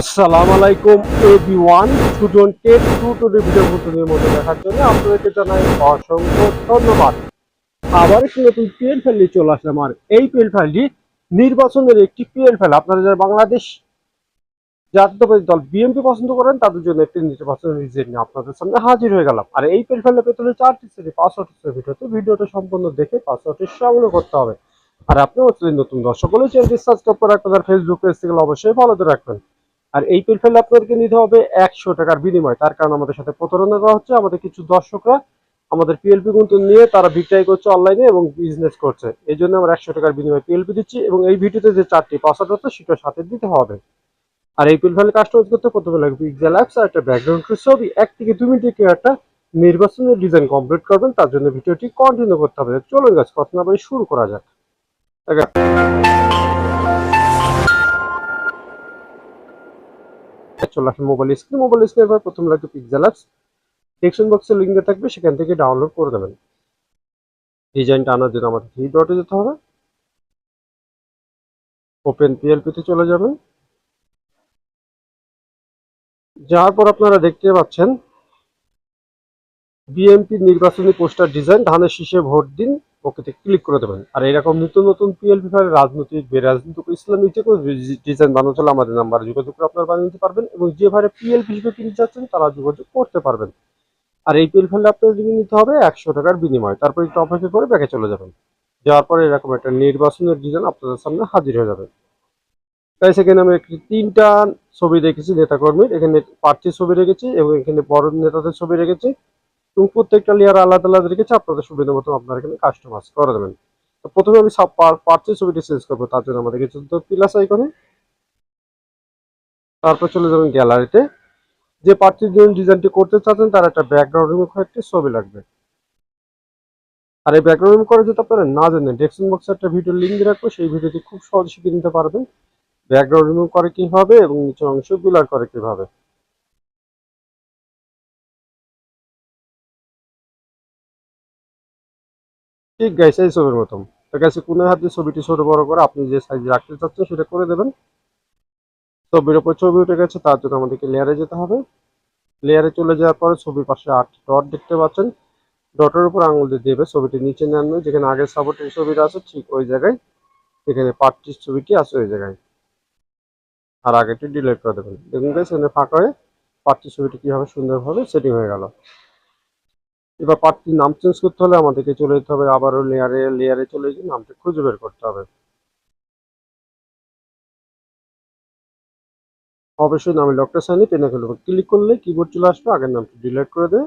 আসসালামু আলাইকুম, everyone. Student tech tutorial video নতুনের মধ্যে দেখার জন্য আপনাদেরকে জানাই অসংখ্য ধন্যবাদ। আবার একটি নতুন পিএল ফাইল নিয়ে চলে আসলাম। আর এই পিএল ফাইলটি নির্বাচনের একটি পিএল ফাইল আপনারা যারা বাংলাদেশ জাতীয়তাবাদী দল বিএনপি পছন্দ করেন, তাদের জন্য একটি নির্বাচন রিজেক্ট নিয়ে আপনাদের সামনে হাজির হয়ে গেলাম। আর এই পিএল ফাইলে পেতে চারটি শ্রেণি পাসওয়ার্ড ভিডিও তো ভিডিওটা সম্পূর্ণ দেখে পাসওয়ার্ডটি সংগ্রহ করতে হবে। আর আপনি হচ্ছে নতুন দর্শক হলে চ্যানেলটি সাবস্ক্রাইব করে রাখবেন আর ফেসবুক পেজ থেকে অবশ্যই ফলো করে রাখবেন। আর এই পেলফেল আপনাদেরকে নিতে হবে একশো টাকার বিনিময়। তার কারণ আমাদের সাথে প্রতারণা করা হচ্ছে, আমাদের কিছু দর্শকরা আমাদের পিএলপি কিন্তু নিয়ে তারা বিক্রয় করছে অনলাইনে এবং বিজনেস করছে। এই জন্য আমরা একশো টাকার বিনিময়ে পিএলপি দিচ্ছি এবং এই ভিডিওতে যে চারটি পাসওয়ার্ড হচ্ছে সেটা সাথে দিতে হবে। আর এই পিলফেল কাস্টমাইজ করতে প্রথমে লাগবে পিক্সেল অ্যাপস আর একটা ব্যাকগ্রাউন্ড ছবি এক থেকে দু মিনিটে কেউ একটা নির্বাচনের ডিজাইন কমপ্লিট করবেন, তার জন্য ভিডিওটি কন্টিনিউ করতে হবে। চলুন গাছ কথা না শুরু করা যাক। চলে আসুন মোবাইল স্ক্রিন মোবাইল স্ক্রিনের পর প্রথম লাগবে অ্যাপস ডিসক্রিপশন বক্সে লিঙ্ক দেওয়া থাকবে, সেখান থেকে ডাউনলোড করে দেবেন। ডিজাইনটা আনার জন্য আমাদের থ্রি ডটে যেতে হবে। ওপেন পিএলপিতে চলে যাবেন। যাওয়ার পর আপনারা দেখতে পাচ্ছেন বিএনপি নির্বাচনী পোস্টার ডিজাইন ধানের শীষে ভোট দিন। ওকেতে ক্লিক করে দেবেন। আর এরকম নতুন নতুন পিএলপি ফাইল রাজনৈতিক বেরাজনৈতিক ইসলামিক যে কোনো ডিজাইন বানানো চলে, আমাদের নাম্বার যোগাযোগ করে আপনারা বানিয়ে নিতে পারবেন এবং যে ভাইরে পিএলপি হিসেবে কিনতে চাচ্ছেন তারা যোগাযোগ করতে পারবেন। আর এই পিএল ফাইলে আপনাদের নিতে হবে, একশো টাকার বিনিময়। তারপর একটু অপেক্ষা করে ব্যাকে চলে যাবেন। যাওয়ার পরে এরকম একটা নির্বাচনের ডিজাইন আপনাদের সামনে হাজির হয়ে যাবে। তাই সেখানে আমি একটি তিনটা ছবি রেখেছি নেতাকর্মীর। এখানে প্রার্থীর ছবি রেখেছি এবং এখানে বড় নেতাদের ছবি রেখেছি। এবং প্রত্যেকটা লেয়ার আলাদা আলাদা রেখেছে আপনাদের সুবিধা মতো আপনারা এখানে কাস্টমাইজ করে দেবেন। তো প্রথমে আমি সব পার্টসের ছবিটি চেঞ্জ করব। তার জন্য আমাদেরকে চলতে প্লাস আইকনে তারপর চলে যাবেন গ্যালারিতে যে পার্টির জন্য ডিজাইনটি করতে চাচ্ছেন, তার একটা ব্যাকগ্রাউন্ড রিমুভ একটি ছবি লাগবে। আর এই ব্যাকগ্রাউন্ড রিমুভ করে যদি আপনারা না জানেন ডেসক্রিপশন বক্সে একটা ভিডিও লিঙ্ক রাখব। সেই ভিডিওটি খুব সহজে শিখে নিতে পারবেন। ব্যাকগ্রাউন্ড রিমুভ করে কীভাবে এবং নিচের অংশ বিলার করে কীভাবে। ঠিক গাইস এই ছবির মতন। তো গাইছে কোন হাতে ছবিটি ছোট বড় করে আপনি যে সাইজ রাখতে চাচ্ছেন সেটা করে দেবেন। ছবির উপর ছবি উঠে গেছে, তার জন্য আমাদেরকে লেয়ারে যেতে হবে। লেয়ারে চলে যাওয়ার পরে ছবির পাশে আট ডট দেখতে পাচ্ছেন। ডটের উপর আঙুল দিয়ে দেবে, ছবিটি নিচে নামবে, যেখানে আগের সাপোর্টের ছবিটা আছে ঠিক ওই জায়গায়। এখানে পার্টির ছবিটি আছে ওই জায়গায়। আর আগেটি ডিলিট করে দেবেন। দেখুন গাইস এখানে ফাঁকা হয়ে পার্টির ছবিটি কীভাবে সুন্দরভাবে সেটিং হয়ে গেল। এবার পার্টির নাম চেঞ্জ করতে হলে আমাদেরকে চলে যেতে হবে, আবারও লেয়ারে লেয়ারে চলে গিয়ে নামটা খুঁজে বের করতে হবে। অবশ্যই নামে লকটা সাইনে পেনে ফেলব ক্লিক করলে কিবোর্ড চলে আসবে, আগের নামটি ডিলিট করে দেবে।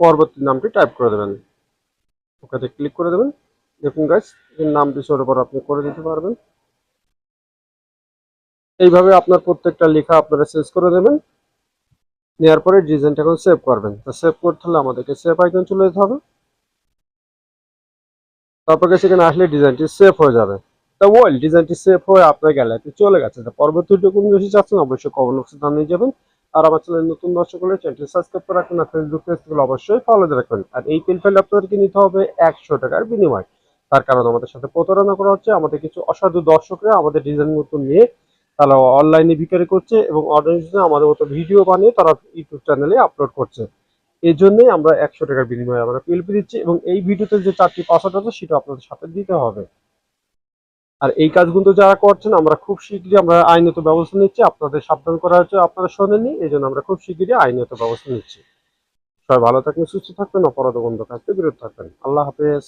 পরবর্তী নামটি টাইপ করে দেবেন। ওখানে ক্লিক করে দেবেন। দেখুন গাছ নামটি ছোট বড় আপনি করে দিতে পারবেন। এইভাবে আপনার প্রত্যেকটা লেখা আপনারা চেঞ্জ করে দেবেন। নেওয়ার পরে ডিজাইনটা এখন সেভ করবেন। তো সেভ করতে হলে আমাদেরকে সেভ আইকন চলে যেতে হবে। তারপরে সেখানে আসলে ডিজাইনটি সেভ হয়ে যাবে। তা ওয়েল ডিজাইনটি সেভ হয়ে আপনার গ্যালারিতে চলে গেছে। তা পরবর্তী কোন বেশি চাচ্ছেন অবশ্যই কমেন্ট বক্সে জানিয়ে যাবেন। আর আমার চ্যানেল নতুন দর্শক হলে চ্যানেলটি সাবস্ক্রাইব করে রাখবেন আর ফেসবুক পেজ থেকে অবশ্যই ফলো রাখবেন আর এই পেন ফাইল আপনাদেরকে নিতে হবে একশো টাকার বিনিময়। তার কারণ আমাদের সাথে প্রতারণা করা হচ্ছে। আমাদের কিছু অসাধু দর্শকরা আমাদের ডিজাইন মতো নিয়ে তারা অনলাইনে বিক্রি করছে এবং অডিয়েন্সে আমাদের মতো ভিডিও বানিয়ে তারা ইউটিউব চ্যানেলে আপলোড করছে। এই জন্যই আমরা একশো টাকার বিনিময়ে আমরা পিএলপি দিচ্ছি এবং এই ভিডিওতে যে চারটি পাসওয়ার্ড আছে, সেটা আপনাদের সাথে দিতে হবে। আর এই কাজগুলো যারা করছেন, আমরা খুব শীঘ্রই আমরা আইনত ব্যবস্থা নিচ্ছি। আপনাদের সাবধান করা হচ্ছে, আপনারা শোনেননি এই জন্য আমরা খুব শীঘ্রই আইনত ব্যবস্থা নিচ্ছি। সবাই ভালো থাকবেন, সুস্থ থাকবেন, অপরাধ বন্ধ থাকতে বিরত থাকবেন। আল্লাহ হাফেজ।